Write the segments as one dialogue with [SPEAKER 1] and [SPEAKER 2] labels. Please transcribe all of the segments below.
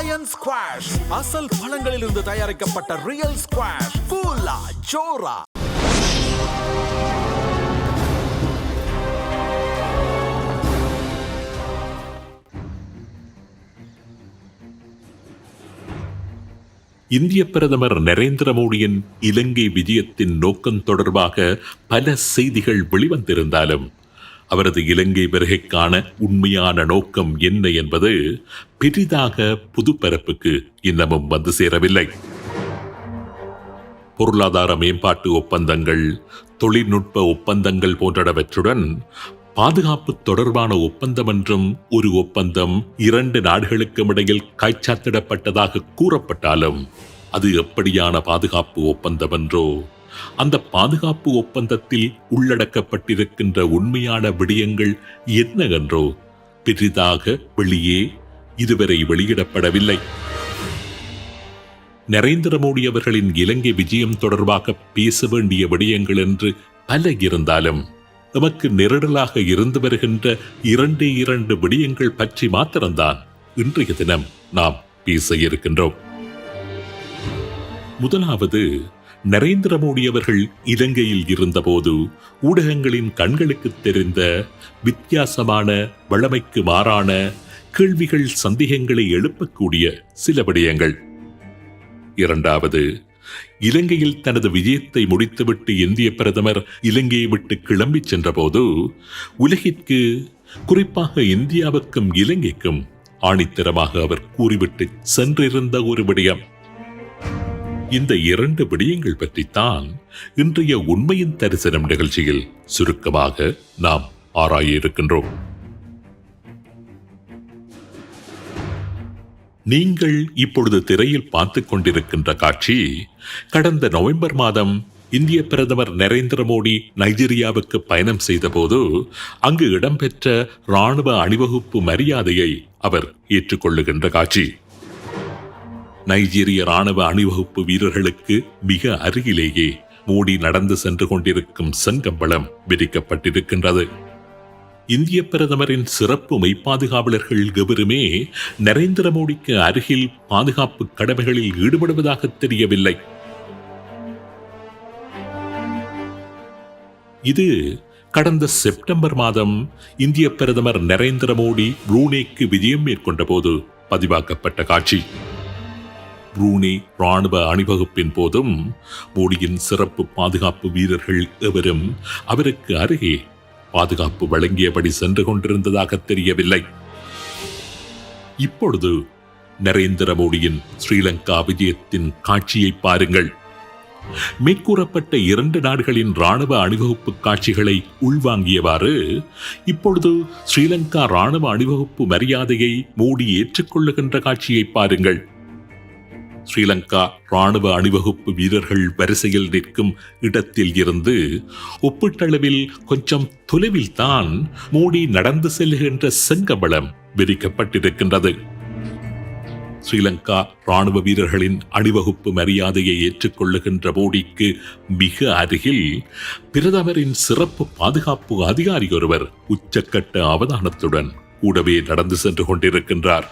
[SPEAKER 1] Line squash அசல் பழங்களில் இருந்து தயாரிக்கப்பட்ட ரியல் ஸ்குவாஷ் கூலா ஜோரா
[SPEAKER 2] இந்திய பிரதமர் நரேந்திர மோடியின் இலங்கை விஜயத்தின் நோக்கம் தொடர்பாக பல செய்திகள் வெளிவந்திருந்தாலும் அவரது இலங்கை வருகைக்கான உண்மையான நோக்கம் என்ன என்பது பெரிதாக புதுப்பரப்புக்கு இன்னமும் வந்து சேரவில்லை. பொருளாதார மேம்பாட்டு ஒப்பந்தங்கள் தொழில்நுட்ப ஒப்பந்தங்கள் போன்றவற்றுடன் பாதுகாப்பு தொடர்பான ஒப்பந்தம் என்றும் ஒரு ஒப்பந்தம் இரண்டு நாடுகளுக்கும் இடையில் காய்ச்சாத்திடப்பட்டதாக கூறப்பட்டாலும் அது எப்படியான பாதுகாப்பு ஒப்பந்தம் என்றோ அந்த பாதுகாப்பு ஒப்பந்தத்தில் உள்ளடக்கப்பட்டிருக்கின்ற உண்மையான விடயங்கள் என்னவென்றோ பெரிதாக வெளியே இதுவரை வெளியிடப்படவில்லை. நரேந்திர மோடி அவர்களின் இலங்கை விஜயம் தொடர்பாக பேச வேண்டிய விடயங்கள் என்று பல இருந்தாலும் நமக்கு நெருடலாக இருந்து வருகின்ற இரண்டே இரண்டு விடயங்கள் பற்றி மாத்திரம்தான் இன்றைய தினம் நாம் பேச இருக்கின்றோம். முதலாவது நரேந்திர மோடி அவர்கள் இலங்கையில் இருந்தபோது ஊடகங்களின் கண்களுக்கு தெரிந்த வித்தியாசமான வளமைக்கு மாறான கேள்விகள் சந்தேகங்களை எழுப்பக்கூடிய சில விடயங்கள். இரண்டாவது இலங்கையில் தனது விஜயத்தை முடித்துவிட்டு இந்திய பிரதமர் இலங்கையை விட்டு கிளம்பிச் சென்றபோது உலகிற்கு குறிப்பாக இந்தியாவுக்கும் இலங்கைக்கும் ஆணித்தரமாக அவர் கூறிவிட்டு சென்றிருந்த ஒரு விடயம். இந்த இரண்டு விடயங்கள் பற்றித்தான் இன்றைய உண்மையின் தரிசனம் நிகழ்ச்சியில் சுருக்கமாக நாம் ஆராய இருக்கின்றோம். நீங்கள் இப்பொழுது திரையில் பார்த்துக் கொண்டிருக்கின்ற காட்சி கடந்த நவம்பர் மாதம் இந்திய பிரதமர் நரேந்திர மோடி நைஜீரியாவுக்கு பயணம் செய்தபோது அங்கு இடம்பெற்ற ராணுவ அணிவகுப்பு மரியாதையை அவர் ஏற்றுக்கொள்ளுகின்ற காட்சி. நைஜீரிய ராணுவ அணிவகுப்பு வீரர்களுக்கு மிக அருகிலேயே மோடி நடந்து சென்று கொண்டிருக்கும் செங்கம்பளம் விதிக்கப்பட்டிருக்கின்றது. இந்திய பிரதமரின் சிறப்பு மெய்ப்பாதுகாவலர்கள் எவருமே நரேந்திர மோடிக்கு அருகில் பாதுகாப்பு கடமைகளில் ஈடுபடுவதாக தெரியவில்லை. இது கடந்த செப்டம்பர் மாதம் இந்திய பிரதமர் நரேந்திர மோடி புரூனேக்கு விஜயம் மேற்கொண்ட போது பதிவாக்கப்பட்ட காட்சி. புரூனே ராணுவ அணிவகுப்பின் போதும் மோடியின் சிறப்பு பாதுகாப்பு வீரர்கள் எவரும் அவருக்கு அருகே பாதுகாப்பு வழங்கியபடி சென்று கொண்டிருந்ததாக தெரியவில்லை. இப்பொழுது நரேந்திர மோடியின் ஸ்ரீலங்கா விஜயத்தின் காட்சியை பாருங்கள். மேற்கூறப்பட்ட இரண்டு நாடுகளின் ராணுவ அணிவகுப்பு காட்சிகளை உள்வாங்கியவாறு இப்பொழுது ஸ்ரீலங்கா ராணுவ அணிவகுப்பு மரியாதையை மோடி ஏற்றுக்கொள்ளுகின்ற காட்சியை பாருங்கள். ஸ்ரீலங்கா ராணுவ அணிவகுப்பு வீரர்கள் வரிசையில் நிற்கும் இடத்தில் இருந்து ஒப்பீட்டளவில் கொஞ்சம் தொலைவில் தான் மோடி நடந்து செல்லுகின்ற செங்கபலம் விரிக்கப்பட்டிருக்கின்றது. ஸ்ரீலங்கா ராணுவ வீரர்களின் அணிவகுப்பு மரியாதையை ஏற்றுக்கொள்ளுகின்ற மோடிக்கு மிக அருகில் பிரதமரின் சிறப்பு பாதுகாப்பு அதிகாரி ஒருவர் உச்சக்கட்ட அவதானத்துடன் கூடவே நடந்து சென்று கொண்டிருக்கின்றார்.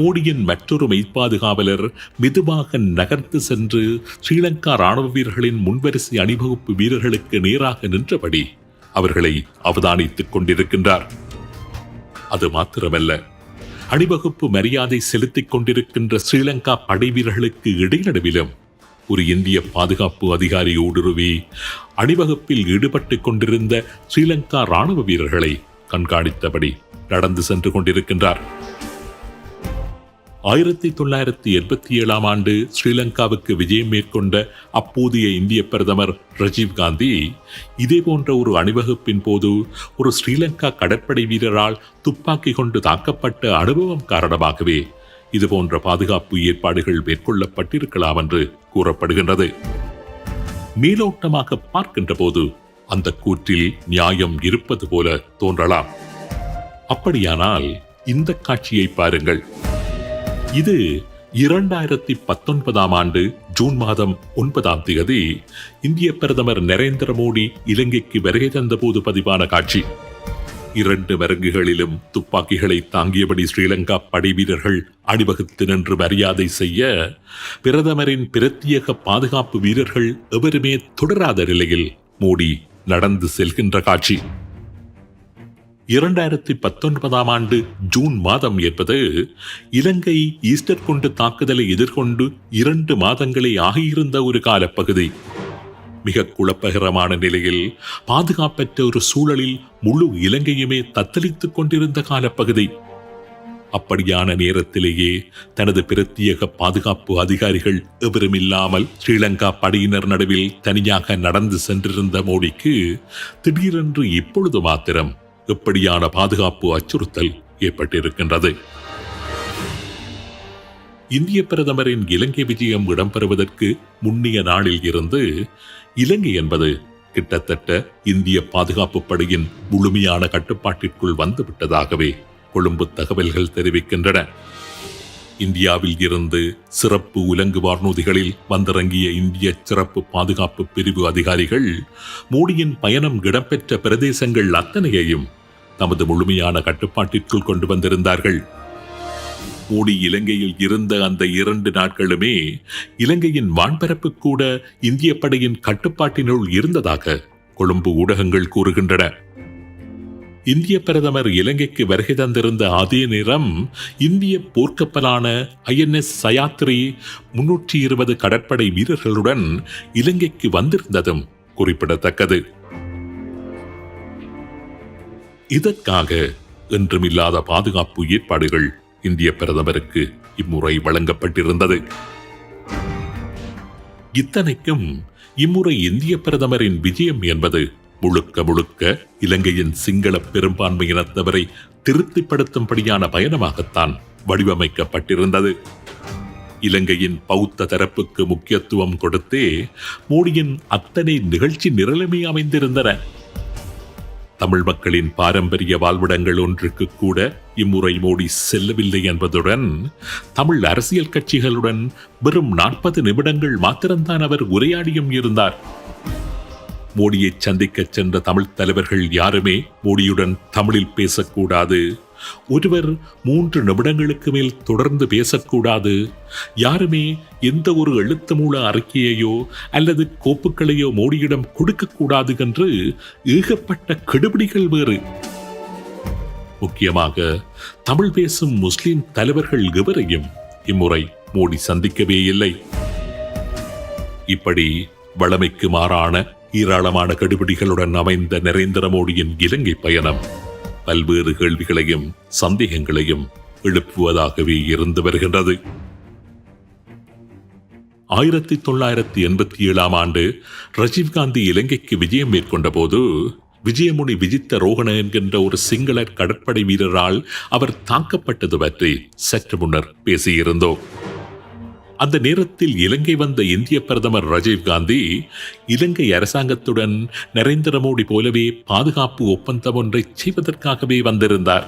[SPEAKER 2] மோடியின் மற்றொரு மெய்ப்பாதுகாவலர் மெதுவாக நகர்ந்து சென்று ஸ்ரீலங்கா ராணுவ வீரர்களின் முன்வரிசை அணிவகுப்பு வீரர்களுக்கு நேராக நின்றபடி அவர்களை அவதானித்துக் கொண்டிருக்கின்றார். அது மாத்திரமல்ல அணிவகுப்பு மரியாதை செலுத்திக் கொண்டிருக்கின்ற ஸ்ரீலங்கா படை வீரர்களுக்கு இடைநடுவிலும் ஒரு இந்திய பாதுகாப்பு அதிகாரி ஊடுருவி அணிவகுப்பில் ஈடுபட்டுக் கொண்டிருந்த ஸ்ரீலங்கா ராணுவ வீரர்களை கண்காணித்தபடி நடந்து சென்று கொண்டிருக்கின்றார். ஆயிரத்தி தொள்ளாயிரத்தி எண்பத்தி ஏழாம் ஆண்டு ஸ்ரீலங்காவுக்கு விஜயம் மேற்கொண்ட அப்போதைய இந்திய பிரதமர் ரஜீவ் காந்தி இதே போன்ற ஒரு அணிவகுப்பின் போது ஒரு ஸ்ரீலங்கா கடற்படை வீரரால் துப்பாக்கி கொண்டு தாக்கப்பட்ட அனுபவம் காரணமாகவே இதுபோன்ற பாதுகாப்பு ஏற்பாடுகள் மேற்கொள்ளப்பட்டிருக்கலாம் என்று கூறப்படுகின்றது. மேலோட்டமாக பார்க்கின்ற போது அந்த கூற்றில் நியாயம் இருப்பது போல தோன்றலாம். அப்படியானால் இந்த காட்சியை பாருங்கள். இது இரண்டாயிரத்தி பத்தொன்பதாம் ஆண்டு ஜூன் மாதம் ஒன்பதாம் தேதி இந்திய பிரதமர் நரேந்திர மோடி இலங்கைக்கு வருகை தந்தபோது பதிவான காட்சி. இரண்டு மரங்குகளிலும் துப்பாக்கிகளை தாங்கியபடி ஸ்ரீலங்கா படை வீரர்கள் அணிவகுத்து நின்று மரியாதை செய்ய பிரதமரின் பிரத்யேக பாதுகாப்பு வீரர்கள் எவருமே தொடராத நிலையில் மோடி நடந்து செல்கின்ற காட்சி. இரண்டாயிரத்தி பத்தொன்பதாம் ஆண்டு ஜூன் மாதம் என்பது இலங்கை ஈஸ்டர் கொண்டு தாக்குதலை எதிர்கொண்டு இரண்டு மாதங்களே ஆகியிருந்த ஒரு காலப்பகுதி. மிக குழப்பகரமான நிலையில் பாதுகாப்பற்ற ஒரு சூழலில் முழு இலங்கையுமே தத்தளித்துக் கொண்டிருந்த காலப்பகுதி. அப்படியான நேரத்திலேயே தனது பிரத்யேக பாதுகாப்பு அதிகாரிகள் எவருமில்லாமல் ஸ்ரீலங்கா படையினர் நடுவில் தனியாக நடந்து சென்றிருந்த மோடிக்கு திடீரென்று இப்பொழுது மாத்திரம் இப்படியான பாதுகாப்பு அச்சுறுத்தல் ஏற்பட்டிருக்கின்றது? இந்திய பிரதமரின் இலங்கை விஜயம் இடம்பெறுவதற்கு முன்னிய நாளில் இருந்து இலங்கை என்பது கிட்டத்தட்ட இந்திய பாதுகாப்பு படையின் முழுமையான கட்டுப்பாட்டிற்குள் வந்துவிட்டதாகவே கொழும்பு தகவல்கள் தெரிவிக்கின்றன. இந்தியாவில் இருந்து சிறப்பு உலங்கு வார்னூதிகளில் வந்திறங்கிய இந்திய சிறப்பு பாதுகாப்பு பிரிவு அதிகாரிகள் மோடியின் பயணம் இடம்பெற்ற பிரதேசங்கள் அத்தனையையும் தமது முழுமையான கட்டுப்பாட்டிற்குள் கொண்டு வந்திருந்தார்கள். மோடி இலங்கையில் இருந்த அந்த இரண்டு நாட்களுமே இலங்கையின் வான்பரப்பு கூட இந்திய படையின் கட்டுப்பாட்டினுள் இருந்ததாக கொழும்பு ஊடகங்கள் கூறுகின்றன. இந்திய பிரதமர் இலங்கைக்கு வருகை தந்திருந்த அதே நேரம் இந்திய போர்க்கப்பலான ஐஎன்எஸ் சயாத்ரி முன்னூற்றி இருபது கடற்படை வீரர்களுடன் இலங்கைக்கு வந்திருந்ததும் குறிப்பிடத்தக்கது. இதற்காக என்றுமில்லாத பாதுகாப்பு ஏற்பாடுகள் இந்திய பிரதமருக்கு இம்முறை வழங்கப்பட்டிருந்தது. இத்தனைக்கும் இம்முறை இந்திய பிரதமரின் விஜயம் என்பது முழுக்க முழுக்க இலங்கையின் சிங்கள பெரும்பான்மையினத்தவரை திருப்திப்படுத்தும்படியான பயணமாகத்தான் வடிவமைக்கப்பட்டிருந்தது. இலங்கையின் பௌத்த தரப்புக்கு முக்கியத்துவம் கொடுத்தே மோடியின் அத்தனை நிகழ்ச்சி நிரலுமே அமைந்திருந்தன. தமிழ் மக்களின் பாரம்பரிய வாழ்விடங்கள் ஒன்றுக்கு கூட இம்முறை மோடி செல்லவில்லை என்பதுடன் தமிழ் அரசியல் கட்சிகளுடன் வெறும் நாற்பது நிமிடங்கள் மாத்திரம்தான் அவர் உரையாடியும் இருந்தார். மோடியை சந்திக்கச் சென்ற தமிழ் தலைவர்கள் யாருமே மோடியுடன் தமிழில் பேசக்கூடாது. ஒருவர் மூன்று நிமிடங்களுக்கு மேல் தொடர்ந்து பேசக்கூடாது. யாருமே எந்த ஒரு எழுத்து மூல அறிக்கையையோ அல்லது கோப்புகளையோ மோடியிடம் கொடுக்கக்கூடாது என்று ஏகப்பட்ட கெடுபிடிகள் வேறு. முக்கியமாக தமிழ் பேசும் முஸ்லிம் தலைவர்கள் எவரையும் இம்முறை மோடி சந்திக்கவே இல்லை. இப்படி வளமைக்கு மாறான ஏராளமான கடுபிடிகளுடன் அமைந்த நரேந்திர மோடியின் இலங்கை பயணம். பல்வேறு கேள்விகளையும் சந்தேகங்களையும் எழுப்புவதாகவே இருந்து வருகின்றது. ஆயிரத்தி தொள்ளாயிரத்தி எண்பத்தி ஏழாம் ஆண்டு ரஜீவ்காந்தி இலங்கைக்கு விஜயம் மேற்கொண்ட போது விஜயமுனி விஜித்த ரோகண என்கின்ற ஒரு சிங்கள கடற்படை வீரரால் அவர் தாக்கப்பட்டது பற்றி சற்று முன்னர் பேசியிருந்தோம். அந்த நேரத்தில் இலங்கை வந்த இந்திய பிரதமர் ரஜீவ் காந்தி இலங்கை அரசாங்கத்துடன் நரேந்திர மோடி போலவே பாதுகாப்பு ஒப்பந்தம் ஒன்றை செய்வதற்காகவே வந்திருந்தார்.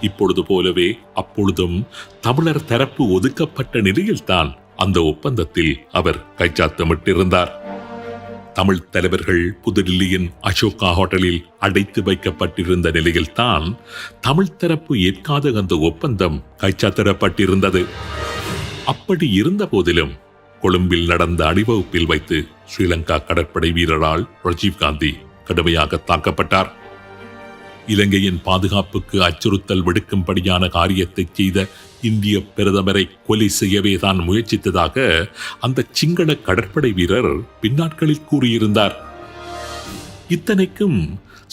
[SPEAKER 2] இப்பொழுது போலவே அப்பொழுதும் தமிழர் தரப்பு ஒதுக்கப்பட்ட நிலையில்தான் அந்த ஒப்பந்தத்தில் அவர் கைச்சாத்தமிட்டிருந்தார். தமிழ் தலைவர்கள் புதுடில்லியின் அசோகா ஹோட்டலில் அடைத்து வைக்கப்பட்டிருந்த நிலையில்தான் தமிழ் தரப்பு ஏற்காத அந்த ஒப்பந்தம் கைச்சாத்திடப்பட்டிருந்தது. அப்படி இருந்த போதிலும் கொழும்பில் நடந்த அணிவகுப்பில் வைத்து ஸ்ரீலங்கா கடற்படை வீரரால் ராஜீவ் காந்தி கடுமையாக தாக்கப்பட்டார். இலங்கையின் பாதுகாப்புக்கு அச்சுறுத்தல் விடுக்கும்படியான காரியத்தை செய்த இந்திய பிரதமரை கொலை செய்யவே தான் முயற்சித்ததாக அந்த சிங்கள கடற்படை வீரர் பின்னாட்களில் கூறியிருந்தார். இத்தனைக்கும்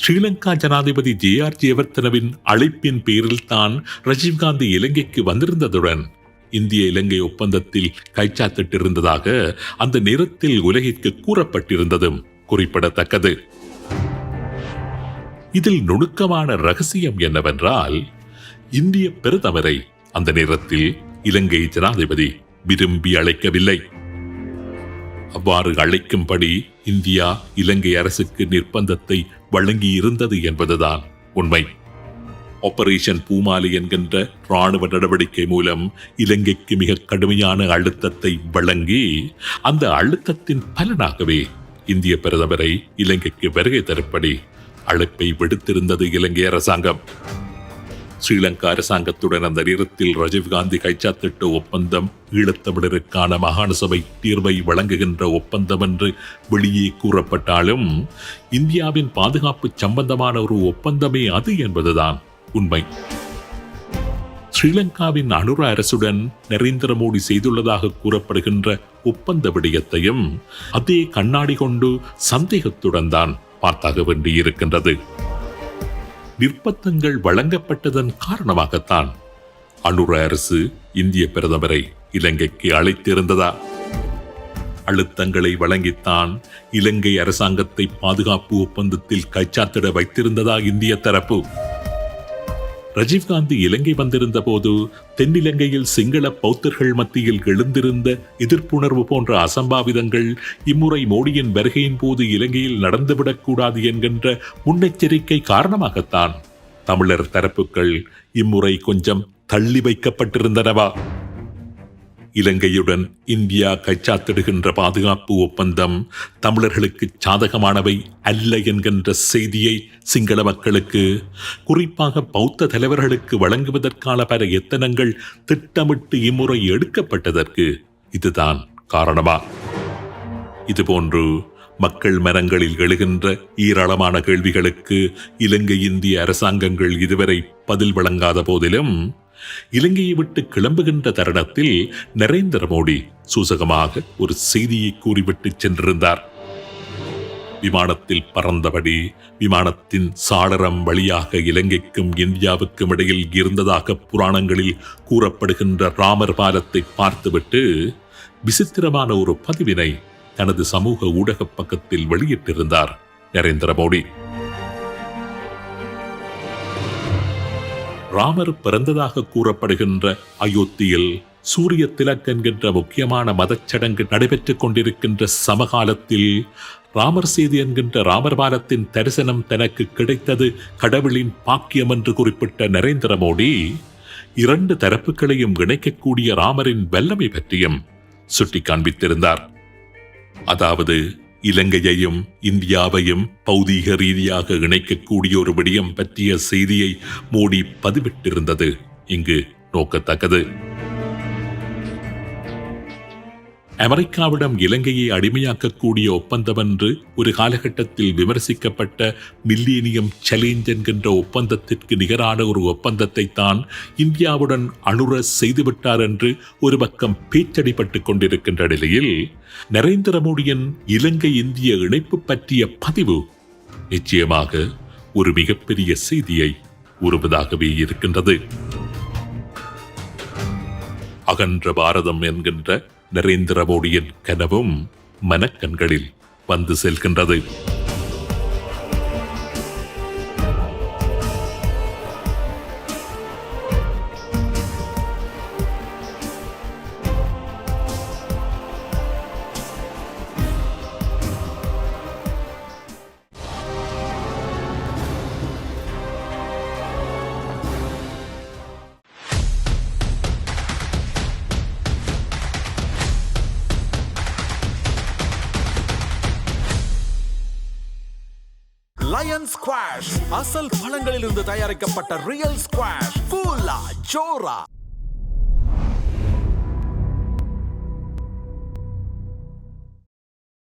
[SPEAKER 2] ஸ்ரீலங்கா ஜனாதிபதி ஜே ஆர் ஜெயவர்த்தனவின் அழைப்பின் பேரில் தான் ரஜீவ்காந்தி இலங்கைக்கு வந்திருந்ததுடன் இந்திய இலங்கை ஒப்பந்தத்தில் கைச்சாத்திட்டிருந்ததாக அந்த நேரத்தில் உலகிற்கு கூறப்பட்டிருந்ததும் குறிப்பிடத்தக்கது. இதில் நுணுக்கமான ரகசியம் என்னவென்றால் இந்திய பிரதமரை அந்த நேரத்தில் இலங்கை ஜனாதிபதி விரும்பி அழைக்கவில்லை. அவ்வாறு அழைக்கும்படி இந்தியா இலங்கை அரசுக்கு நிர்பந்தத்தை வழங்கியிருந்தது என்பதுதான் உண்மை. ஆபரேஷன் பூமாலி என்கின்ற ராணுவ நடவடிக்கை மூலம் இலங்கைக்கு மிக கடுமையான அழுத்தத்தை வழங்கி அந்த அழுத்தத்தின் பலனாகவே இந்திய பிரதமரை இலங்கைக்கு வருகை தருப்படி அழைப்பை விடுத்திருந்தது இலங்கை அரசாங்கம். ஸ்ரீலங்கா அரசாங்கத்துடன் அந்த நேரத்தில் ராஜீவ்காந்தி கைச்சாத்திட்ட ஒப்பந்தம் ஈழத்தமிழருக்கான மாகாண சபை தீர்வை வழங்குகின்ற ஒப்பந்தம் என்று வெளியே கூறப்பட்டாலும் இந்தியாவின் பாதுகாப்பு சம்பந்தமான ஒரு ஒப்பந்தமே அது என்பதுதான். உண்மை. ஸ்ரீலங்காவின் அனுர அரசுடன் நரேந்திர மோடி செய்துள்ளதாக கூறப்படுகின்ற ஒப்பந்த விடயத்தையும் அதே கண்ணாடி கொண்டு சந்தேகத்துடன் தான் பார்த்தாக வேண்டியிருக்கின்றது. நிர்பந்தங்கள் வழங்கப்பட்டதன் காரணமாகத்தான் அனுர அரசு இந்திய பிரதமரை இலங்கைக்கு அழைத்திருந்ததா? அழுத்தங்களை வழங்கித்தான் இலங்கை அரசாங்கத்தை பாதுகாப்பு ஒப்பந்தத்தில் கைச்சாத்திட வைத்திருந்ததா இந்திய தரப்பு? ரஜீவ்காந்தி இலங்கை வந்திருந்த போது தென்னிலங்கையில் சிங்கள பௌத்தர்கள் மத்தியில் எழுந்திருந்த எதிர்ப்புணர்வு போன்ற அசம்பாவிதங்கள் இம்முறை மோடியின் வருகையின் போது இலங்கையில் நடந்துவிடக்கூடாது என்கின்ற முன்னெச்சரிக்கை காரணமாகத்தான் தமிழர் தரப்புகள் இம்முறை கொஞ்சம் தள்ளி வைக்கப்பட்டிருந்தனவா? இலங்கையுடன் இந்தியா கைச்சாத்திடுகின்ற பாதுகாப்பு ஒப்பந்தம் தமிழர்களுக்கு சாதகமானவை அல்ல என்கின்ற செய்தியை சிங்கள மக்களுக்கு குறிப்பாக பௌத்த தலைவர்களுக்கு வழங்குவதற்கான பல எத்தனங்கள் திட்டமிட்டு இம்முறை எடுக்கப்பட்டதற்கு இதுதான் காரணமா? இதுபோன்று மக்கள் மரங்களில் எழுகின்ற ஈராளமான கேள்விகளுக்கு இலங்கை இந்திய அரசாங்கங்கள் இதுவரை பதில் வழங்காத போதிலும் இலங்கையை விட்டு கிளம்புகின்ற தருணத்தில் நரேந்திர மோடி சூசகமாக ஒரு செய்தியை கூறிவிட்டு சென்றிருந்தார். விமானத்தில் பறந்தபடி விமானத்தின் சாளரம் வழியாக இலங்கைக்கும் இந்தியாவுக்கும் இடையில் இருந்ததாக புராணங்களில் கூறப்படுகின்ற ராமர் பாலத்தை பார்த்துவிட்டு விசித்திரமான ஒரு பதிவினை தனது சமூக ஊடக பக்கத்தில் வெளியிட்டிருந்தார் நரேந்திர மோடி. ராமர் பிறந்ததாக கூறப்படுகின்ற அயோத்தியில் சூரிய திலக் என்கின்ற முக்கியமான மதச்சடங்கு நடைபெற்றுக் கொண்டிருக்கின்ற சமகாலத்தில் ராமர் செய்தி என்கின்ற ராமர் பாலத்தின் தரிசனம் தனக்கு கிடைத்தது கடவுளின் பாக்கியம் என்று குறிப்பிட்ட நரேந்திர மோடி இரண்டு தரப்புகளையும் இணைக்கக்கூடிய ராமரின் வல்லமை பற்றியும் சுட்டி காண்பித்திருந்தார் அதாவது இலங்கையையும் இந்தியாவையும் பௌதீக ரீதியாக இணைக்கக்கூடிய ஒரு விடயம் பற்றிய செய்தியை மோடி பதிவிட்டிருந்தது. இங்கு நோக்கத்தக்கது. அமெரிக்காவிடம் இலங்கையை அடிமையாக்கக்கூடிய ஒப்பந்தம் என்று ஒரு காலகட்டத்தில் விமர்சிக்கப்பட்ட மில்லேனியம் சேலஞ்ச் என்கின்ற ஒப்பந்தத்திற்கு நிகரான ஒரு ஒப்பந்தத்தை தான் இந்தியாவுடன் அணுர செய்துவிட்டார் என்று ஒரு பக்கம் பேச்சடிப்பட்டுக் கொண்டிருக்கின்ற நிலையில் நரேந்திர மோடியின் இலங்கை இந்திய இணைப்பு பற்றிய பதிவு நிச்சயமாக ஒரு மிகப்பெரிய செய்தியை உருவதாகவே இருக்கின்றது. அகன்ற பாரதம் என்கின்ற நரேந்திர மோடியின் கனவும் மனக்கண்களில் வந்து செல்கின்றது.
[SPEAKER 1] லயன் ஸ்குவாஷ் அசல் பழங்களிலிருந்து தயாரிக்கப்பட்ட ரியல் ஸ்குவாஷ் கூலா ஜோரா